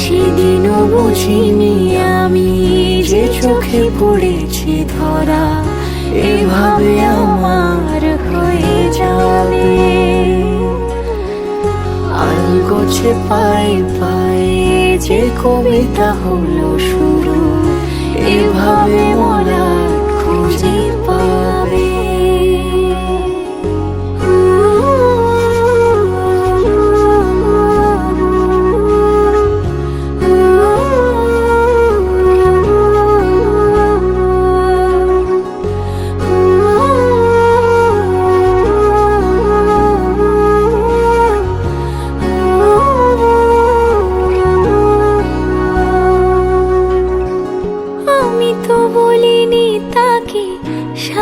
সেদিনও বুঝিনি আমি যে চোখে পড়েছি ধরা, এভাবে আমার হয়ে যাবে। আলগোছে পাই পায়ে যে কবিতা হলো শুরু, এভাবে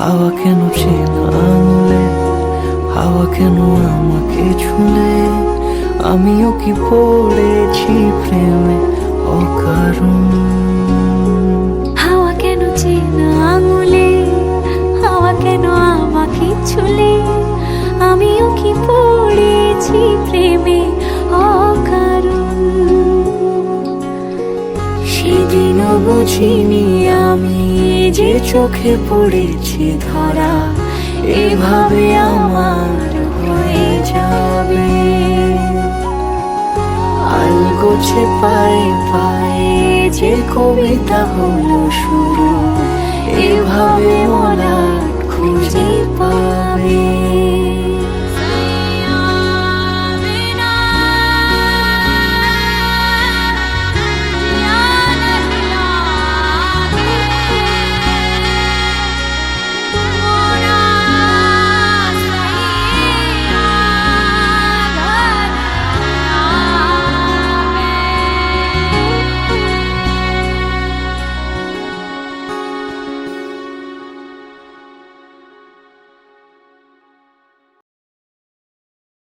হাওয়া কেন চেনা আঙুলে হাওয়া কেন আমাকে ছুলে? আমিও কি পড়েছি প্রেমে অকারণ? হাওয়া কেন চেনা আঙুলে? হাওয়া কেন আমাকে ছুলে? আমিও কি পড়েছি প্রেমে বুঝিনি আমি যে চোখে পড়েছি ধরা, এভাবে আমার হয়ে যাবে। আলগোছে পায়ে পায়ে যে কবিতা হলো শুরু, এভাবে পাবে